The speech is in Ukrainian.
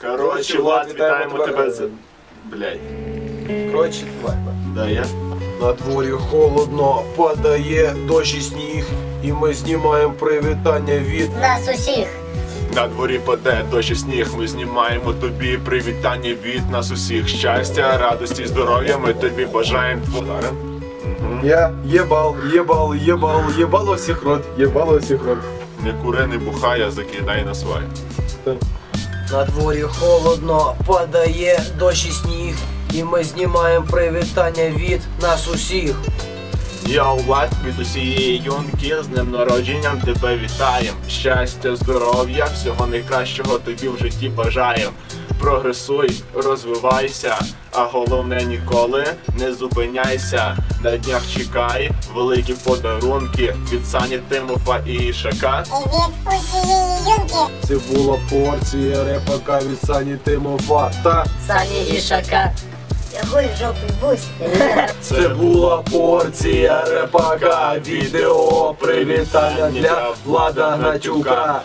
Коротше, Влад, вітаємо тебе з. Блядь. Коротше, давай. Да, я. На дворі холодно, падає дощ і сніг, і ми знімаємо привітання від Нас усіх. На дворі паде дощ і сніг. Ми знімаємо тобі привітання від нас усіх. Щастя, радості, здоров'я. Ми тобі бажаємо тводарем. Я єбал, єбал, єбал, єбало всіх рот, єбало всіх рот. Не кури, не бухай, а закидай на своє. На дворі холодно, падає дощ і сніг, і ми знімаємо привітання від нас усіх. Я Влад від усієї юнки з днем народженням тебе вітаєм. Щастя, здоров'я, всього найкращого тобі в житті бажаєм. Прогресуй, розвивайся, а головне ніколи не зупиняйся. На днях чекай великі подарунки від Сані Тимофа і Ішака. Від усієї юнки. Це була порція репака від Сані Тимофа. Та Сані Ішака. Якої жопи бусь. це була порція репака. Відео привітання для Влада Гнатюка.